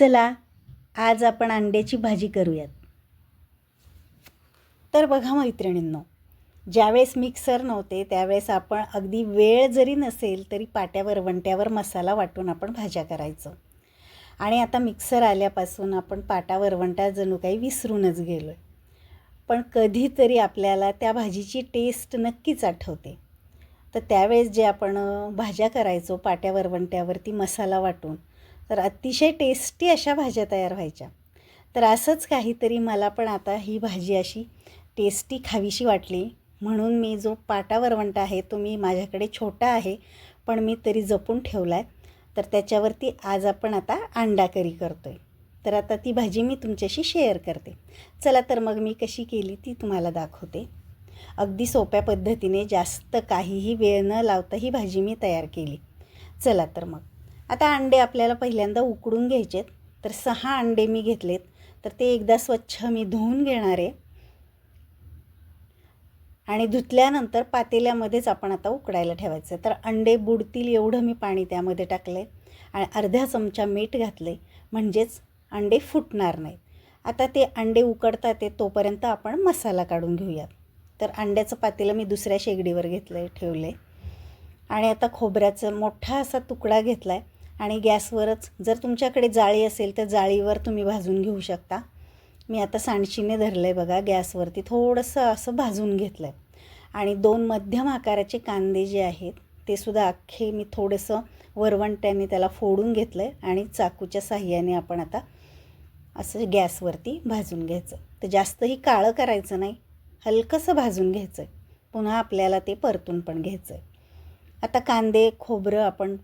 चला आज आपण अंड्याची भाजी करूयात. तर बघा मैत्रिणींनो ज्यावेळेस मिक्सर नव्हते त्यावेळेस आपण अगदी वेळ जरी नसेल तरी पाट्यावर वंट्यावर मसाला वाटून आपण भाज्या करायचो. आणि आता मिक्सर आल्यापासून आपण पाटा वरवंटा जणू काही विसरूनच गेलो आहे पण कधीतरी आपल्याला त्या भाजीची टेस्ट नक्कीच आठवते. तर त्यावेळेस जे आपण भाज्या करायचो पाट्या वरवंट्यावरती मसाला वाटून तर अतिशय टेस्टी अशा भाज्या तयार व्हायच्या. तर असंच काहीतरी मला पण आता ही भाजी अशी टेस्टी खावीशी वाटली. म्हणून मी जो पाटा वरवंट आहे तो मी माझ्याकडे छोटा आहे पण मी तरी जपून ठेवला आहे तर त्याच्यावरती आज आपण आता अंडा करी करतो आहे तर आता ती भाजी मी तुमच्याशी शेअर करते. चला तर मग मी कशी केली ती तुम्हाला दाखवते. अगदी सोप्या पद्धतीने जास्त काहीही वेळ न लावता ही भाजी मी तयार केली. चला तर मग. आता अंडे आपल्याला पहिल्यांदा उकडून घ्यायचेत. तर सहा अंडे मी घेतलेत. तर ते एकदा स्वच्छ मी धुवून घेणार आहे. आणि धुतल्यानंतर पातेल्यामध्येच आपण आता उकडायला ठेवायचं. तर अंडे बुडतील एवढं मी पाणी त्यामध्ये टाकलं आहे आणि अर्ध्या चमचा मीठ घातले म्हणजेच अंडे फुटणार नाहीत. आता ते अंडे उकडतात ते तोपर्यंत आपण मसाला काढून घेऊयात. तर अंड्याचं पातेलं मी दुसऱ्या शेगडीवर घेतलं आहे ठेवलं आहे आणि आता खोबऱ्याचा मोठा असा तुकडा घेतला आहे आणि गॅसवरच जर तुमच्याकडे जाळी असेल तर जाळीवर तुम्ही भाजून घेऊ शकता. मी आता सांडशीने धरलं आहे बघा गॅसवरती थोडंसं असं भाजून घेतलं आहे आणि दोन मध्यम आकाराचे कांदे जे आहेत ते सुद्धा अख्खे मी थोडंसं वरवंट्याने त्याला फोडून घेतलं आहे आणि चाकूच्या साह्याने आपण आता असं गॅसवरती भाजून घ्यायचं. तर जास्तही काळं करायचं नाही हलकंसं भाजून घ्यायचं आहे पुन्हा आपल्याला ते परतून पण घ्यायचं आहे आता कांदे खोबरं आपण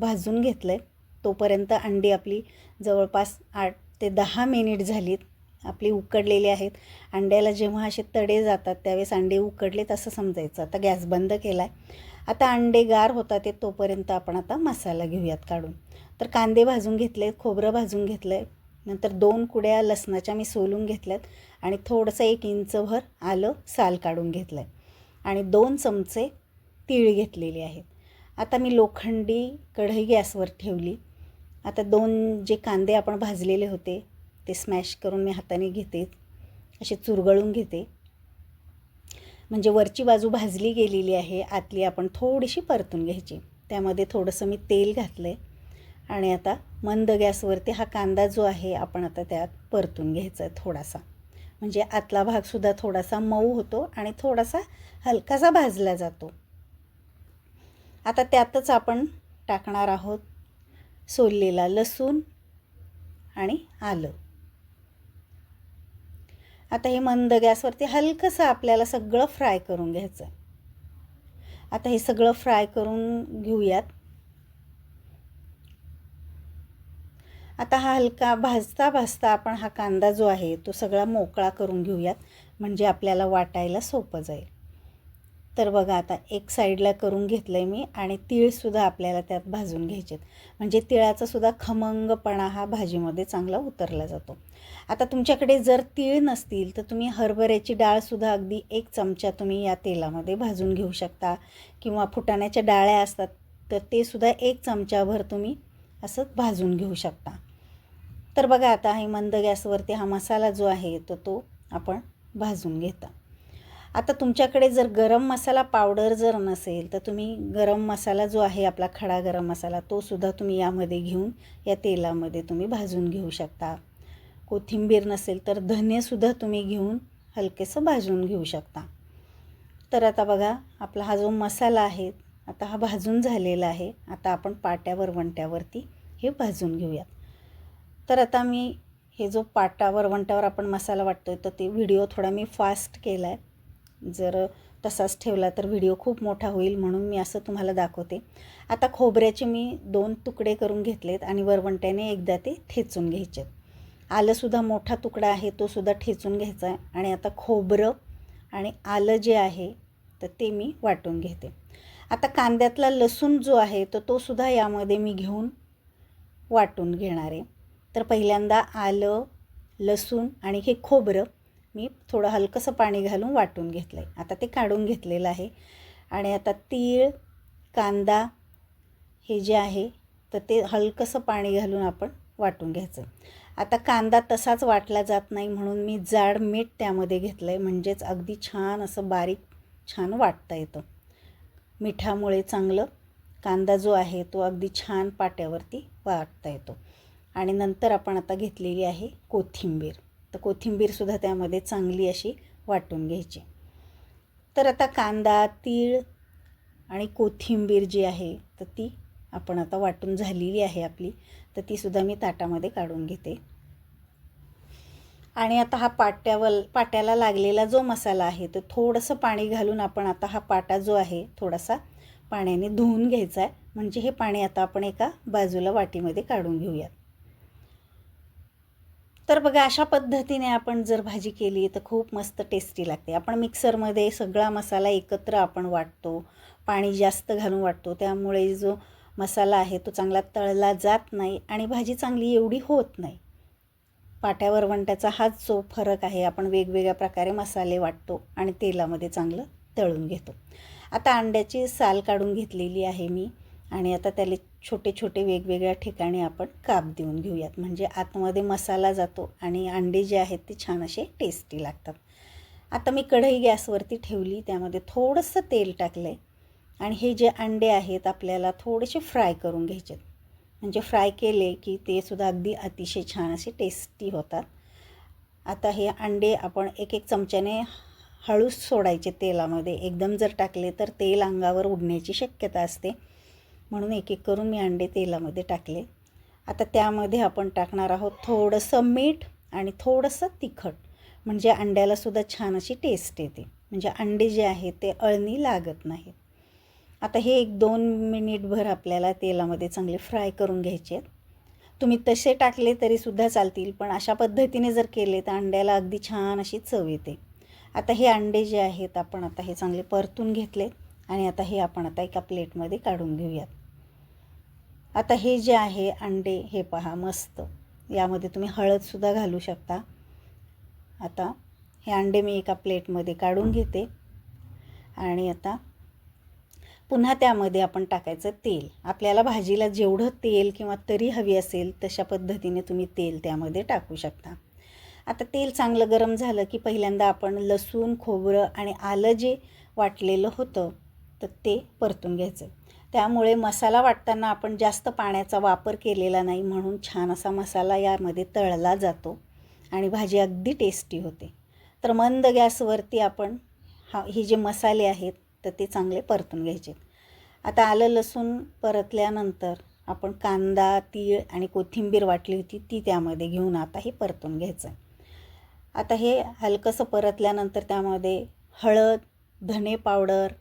भाजून घेतलं आहे तोपर्यंत अंडी आपली जवळपास आठ ते दहा मिनिट झालीत. आपली उकडलेली आहेत. अंड्याला जेव्हा असे तडे जातात त्यावेळेस अंडे उकडलेत असं समजायचं. आता गॅस बंद केला आहे आता अंडे गार होतात ते तोपर्यंत आपण आता मसाला घेऊयात काढून. तर कांदे भाजून घेतले खोबरं भाजून घेतलं आहे नंतर दोन कुड्या लसणाच्या मी सोलून घेतल्यात आणि थोडंसं एक इंचभर आलं साल काढून घेतलं आहे आणि दोन चमचे तीळ घेतलेले आहेत. आता मी लोखंडी कढई गॅसवर ठेवली. आता दोन जे कांदे आपण भाजलेले होते ते स्मॅश करून मी हाताने घेते. असे चुरगळून घेते. म्हणजे वरची बाजू भाजली गेलेली आहे आतली आपण थोडीशी परतून घ्यायची. त्यामध्ये थोडंसं मी तेल घातलं आहे आणि आता मंद गॅसवरती हा कांदा जो आहे आपण आता त्यात परतून घ्यायचा आहे थोडासा. म्हणजे आतला भागसुद्धा थोडासा मऊ होतो आणि थोडासा हलकासा भाजला जातो. आता त्यातच आपण टाकणार आहोत सोललेला लसूण आणि आलं. आता हे मंद गॅसवरती हलकंसं आपल्याला सगळं फ्राय करून घ्यायचं. आता हे सगळं फ्राय करून घेऊयात. आता हा हलका भाजता भाजता आपण हा कांदा जो आहे तो सगळा मोकळा करून घेऊयात. म्हणजे आपल्याला वाटायला सोपं जाईल. तर बघा आता एक साईडला करून घेतलं आहे मी आणि तीळसुद्धा आपल्याला त्यात भाजून घ्यायचे म्हणजे तिळाचासुद्धा खमंगपणा हा भाजीमध्ये चांगला उतरला जातो. आता तुमच्याकडे जर तीळ नसतील तर तुम्ही हरभऱ्याची डाळसुद्धा अगदी एक चमचा तुम्ही या तेलामध्ये भाजून घेऊ शकता किंवा फुटाण्याच्या डाळ्या असतात तर ते सुद्धा एक चमचाभर तुम्ही असं भाजून घेऊ शकता. तर बघा आता हे मंद गॅसवरती हा मसाला जो आहे तो तो आपण भाजून घेता. आता तुमच्याकडे जर गरम मसाला पावडर जर नसेल तर तुम्ही गरम मसाला जो आहे आपला खडा गरम मसाला तो सुद्धा तुम्ही यामध्ये घेऊन या तेलामध्ये तुम्ही भाजून घेऊ शकता. कोथिंबीर नसेल तर धनेसुद्धा तुम्ही घेऊन हलकेसं भाजून घेऊ शकता. तर आता बघा आपला हा जो मसाला आहे आता हा भाजून झालेला आहे. आता आपण पाट्यावर वंट्यावरती हे भाजून घेऊयात. तर आता मी हे जो पाटावर वंट्यावर आपण मसाला वाटतो आहे तर ते व्हिडिओ थोडा मी फास्ट केला आहे जर तसाच ठेवला तर व्हिडिओ खूप मोठा होईल म्हणून मी असं तुम्हाला दाखवते. आता खोबऱ्याचे मी दोन तुकडे करून घेतलेत आणि वरवंट्याने एकदा ते ठेचून घ्यायचे. आलंसुद्धा मोठा तुकडा आहे तो सुद्धा ठेचून घ्यायचा आहे आणि आता खोबरं आणि आलं जे आहे तर ते मी वाटून घेते. आता कांद्यातला लसूण जो आहे तर तो सुद्धा यामध्ये मी घेऊन वाटून घेणार आहे. तर पहिल्यांदा आलं लसूण आणि हे खोबरं मी थोडं हलकंसं पाणी घालून वाटून घेतलं आहे आता ते काढून घेतलेलं आहे. आणि आता तीळ कांदा हे जे आहे तर ते हलकंसं पाणी घालून आपण वाटून घ्यायचं. आता कांदा तसाच वाटला जात नाही म्हणून मी जाड मीठ त्यामध्ये घेतलं आहे म्हणजेच अगदी छान असं बारीक छान वाटता येतं. मिठामुळे चांगलं कांदा जो आहे तो अगदी छान पाट्यावरती वाटता येतो. आणि नंतर आपण आता घेतलेली आहे कोथिंबीर. तर कोथिंबीरसुद्धा त्यामध्ये चांगली अशी वाटून घ्यायची. तर आता कांदा तीळ आणि कोथिंबीर जी आहे तर ती आपण आता वाटून झालेली आहे आपली. तर तीसुद्धा मी ताटामध्ये काढून घेते. आणि आता हा पाट्यावर पाट्याला लागलेला जो मसाला आहे तो थोडंसं पाणी घालून आपण आता हा पाटा जो आहे थोडासा पाण्याने धुवून घ्यायचा आहे. म्हणजे हे पाणी आता आपण एका बाजूला वाटीमध्ये काढून घेऊयात. तर बघा अशा पद्धतीने आपण जर भाजी केली तर खूप मस्त टेस्टी लागते. आपण मिक्सरमध्ये सगळा मसाला एकत्र आपण वाटतो पाणी जास्त घालून वाटतो. त्यामुळे जो मसाला आहे तो चांगला तळला जात नाही आणि भाजी चांगली एवढी होत नाही. पाट्यावर वंट्याचा हाच जो फरक आहे आपण वेगवेगळ्या प्रकारे मसाले वाटतो आणि तेलामध्ये चांगलं तळून घेतो. आता अंड्याची साल काढून घेतलेली आहे मी आणि आता त्याला छोटे छोटे वेगवेगळ्या ठिकाणी आपण काप देऊन घेऊयात. म्हणजे आतमध्ये मसाला जातो आणि अंडे जे आहेत ते छान असे टेस्टी लागतात. आता मी कढई गॅसवरती ठेवली त्यामध्ये थोडंसं तेल टाकलं आहे आणि हे जे अंडे आहेत आपल्याला थोडेसे फ्राय करून घ्यायचे म्हणजे फ्राय केले की ते सुद्धा अगदी अतिशय छान असे टेस्टी होतात. आता हे अंडे आपण एक एक चमच्याने हळूच सोडायचे तेलामध्ये. एकदम जर टाकले तर तेल अंगावर उडण्याची शक्यता असते. म्हणून एक एक करून मी अंडे तेलामध्ये टाकले. आता त्यामध्ये आपण टाकणार आहोत थोडंसं मीठ आणि थोडंसं तिखट. म्हणजे अंड्यालासुद्धा छान अशी टेस्ट येते. म्हणजे अंडे जे आहेत ते अळणी लागत नाहीत. आता हे एक दोन मिनिटभर आपल्याला तेलामध्ये चांगले फ्राय करून घ्यायचे आहेत. तुम्ही तसे टाकले तरीसुद्धा चालतील पण अशा पद्धतीने जर केले तर अंड्याला अगदी छान अशी चव येते. आता हे अंडे जे आहेत आपण आता हे चांगले परतून घेतले आणि आता हे आपण आता एका प्लेटमध्ये काढून घेऊयात. आता हे जे आहे अंडे हे पहा मस्त. यामध्ये तुम्ही हळदसुद्धा घालू शकता. आता हे अंडे मी एका प्लेटमध्ये काढून घेते. आणि आता पुन्हा त्यामध्ये आपण टाकायचं तेल. आपल्याला भाजीला जेवढं तेल किंवा तरी हवी असेल तशा पद्धतीने तुम्ही तेल त्यामध्ये टाकू शकता. आता तेल चांगलं गरम झालं की पहिल्यांदा आपण लसूण खोबरं आणि आलं जे वाटलेलं होतं तर ते परतून घ्यायचं. त्यामुळे मसाला वाटताना आपण जास्त पाण्याचा वापर केलेला नाही म्हणून छान असा मसाला यामध्ये तळला जातो आणि भाजी अगदी टेस्टी होते. तर मंद गॅसवरती आपण हा हे जे मसाले आहेत तर ते चांगले परतून घ्यायचे. आता आलं लसूण परतल्यानंतर आपण कांदा तीळ आणि कोथिंबीर वाटली होती ती त्यामध्ये घेऊन आता हे परतून घ्यायचं आता हे हलकंसं परतल्यानंतर त्यामध्ये हळद धने पावडर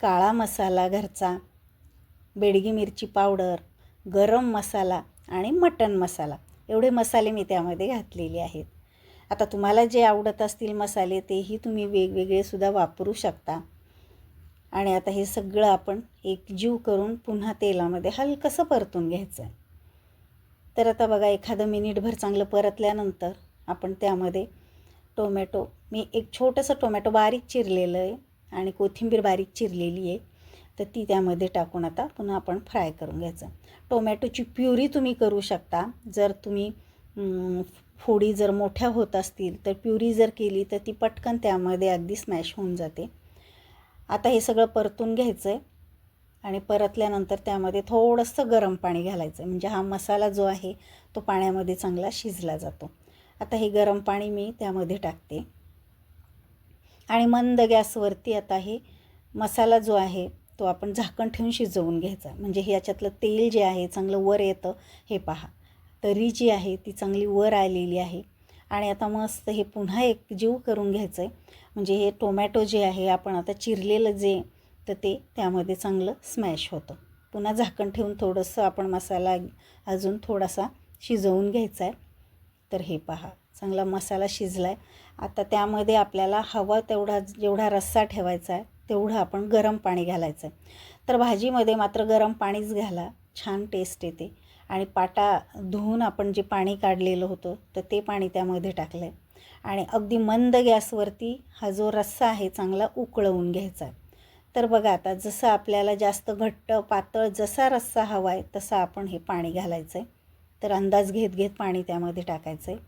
काळा मसाला घरचा बेडगी मिरची पावडर गरम मसाला आणि मटण मसाला. एवढे मसाले मी त्यामध्ये घातलेले आहेत. आता तुम्हाला जे आवडत असतील मसाले तेही तुम्ही वेगवेगळे सुद्धा वापरू शकता. आणि आता हे सगळं आपण एकजीव करून पुन्हा तेलामध्ये हलकंसं परतून घ्यायचं आहे तर आता बघा एखादं मिनिटभर चांगलं परतल्यानंतर आपण त्यामध्ये टोमॅटो मी एक छोटंसं टोमॅटो बारीक चिरलेलं आहे आणि कोथिंबीर बारीक चिरलेली आहे. तर ती त्यामध्ये टाकून आता पुन्हा आपण फ्राय करून घ्यायचं. टोमॅटोची प्युरी तुम्ही करू शकता. जर तुम्ही फोडी जर मोठ्या होत असतील तर प्युरी जर केली तर ती पटकन त्यामध्ये अगदी स्मॅश होऊन जाते. आता हे सगळं परतून घ्यायचं आहे आणि परतल्यानंतर त्यामध्ये थोडंसं गरम पाणी घालायचं म्हणजे हा मसाला जो आहे तो पाण्यामध्ये चांगला शिजला जातो. आता हे गरम पाणी मी त्यामध्ये टाकते. आणि मंद गॅसवरती आता हे मसाला जो आहे तो आपण झाकण ठेवून शिजवून घ्यायचा. म्हणजे हे याच्यातलं तेल जे आहे चांगलं वर येतं हे पहा. तरी जी आहे ती चांगली वर आलेली आहे. आणि आता मस्त हे पुन्हा एक जीव करून घ्यायचं आहे म्हणजे हे टोमॅटो जे आहे आपण आता चिरलेलं जे तर ते त्यामध्ये चांगलं स्मॅश होतं. पुन्हा झाकण ठेवून थोडंसं आपण मसाला अजून थोडासा शिजवून घ्यायचा आहे तर हे पहा चांगला मसाला शिजला आहे आता त्यामध्ये आपल्याला हवा तेवढा जेवढा रस्सा ठेवायचा आहे तेवढं आपण गरम पाणी घालायचं. आहे तर भाजीमध्ये मात्र गरम पाणीच घाला छान टेस्ट येते. आणि पाटा धुवून आपण जे पाणी काढलेलं होतं तर ते पाणी त्यामध्ये टाकलं. आहे आणि अगदी मंद गॅसवरती हा जो रस्सा आहे चांगला उकळवून घ्यायचा. आहे तर बघा आता जसं आपल्याला जास्त घट्ट पातळ जसा रस्सा हवा आहे तसा आपण हे पाणी घालायचं आहे तर अंदाज घेत घेत पाणी त्यामध्ये टाकायचं आहे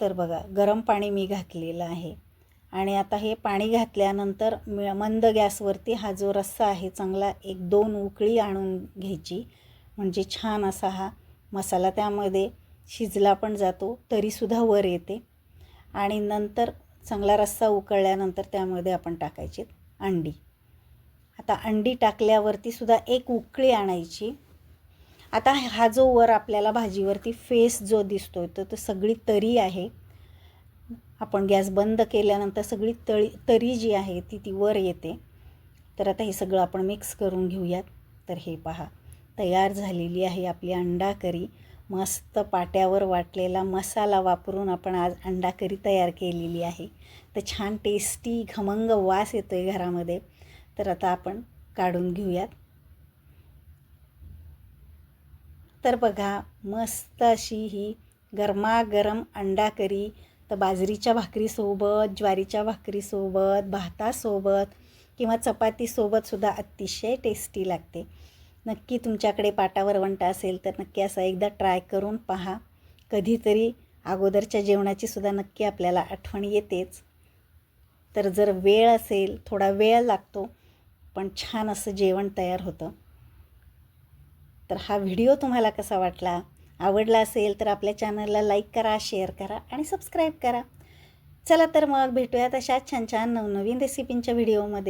तर बघा गरम पाणी मी घातलेलं आहे. आणि आता हे पाणी घातल्यानंतर म मंद गॅसवरती हा जो रस्सा आहे चांगला एक दोन उकळी आणून घ्यायची. म्हणजे छान असा हा मसाला त्यामध्ये शिजला पण जातो तरीसुद्धा वर येते. आणि नंतर चांगला रस्सा उकळल्यानंतर त्यामध्ये आपण टाकायची अंडी. आता अंडी टाकल्यावरती सुद्धा एक उकळी आणायची. आता हा जो वर आपल्याला भाजीवरती फेस जो दिसतोय तो तो सगळी तरी आहे. आपण गॅस बंद केल्यानंतर सगळी तळी तरी जी आहे ती ती वर येते. तर आता हे सगळं आपण मिक्स करून घेऊयात. तर हे पहा. तयार झालेली आहे आपली अंडा करी मस्त पाट्यावर वाटलेला मसाला वापरून आपण आज अंडा करी तयार केलेली आहे. तर छान टेस्टी घमंग वास येतो आहे घरामध्ये. तर आता आपण काढून घेऊयात. तर बघा मस्त अशी ही गरमागरम अंडा करी तर बाजरीच्या भाकरीसोबत ज्वारीच्या भाकरीसोबत भातासोबत किंवा चपातीसोबतसुद्धा अतिशय टेस्टी लागते. नक्की तुमच्याकडे पाटावर वंटा असेल तर नक्की असा एकदा ट्राय करून पहा. कधीतरी अगोदरच्या जेवणाची सुद्धा नक्की आपल्याला आठवण येतेच. तर जर वेळ असेल थोडा वेळ लागतो पण छान असं जेवण तयार होतं. तर हा व्हिडिओ तुम्हाला कसा वाटला? आवडला असेल तर आपल्या चॅनलला लाईक करा शेअर करा आणि सबस्क्राईब करा. चला तर मग भेटूयात अशा छान छान नवनवीन रेसिपींच्या व्हिडिओमध्ये.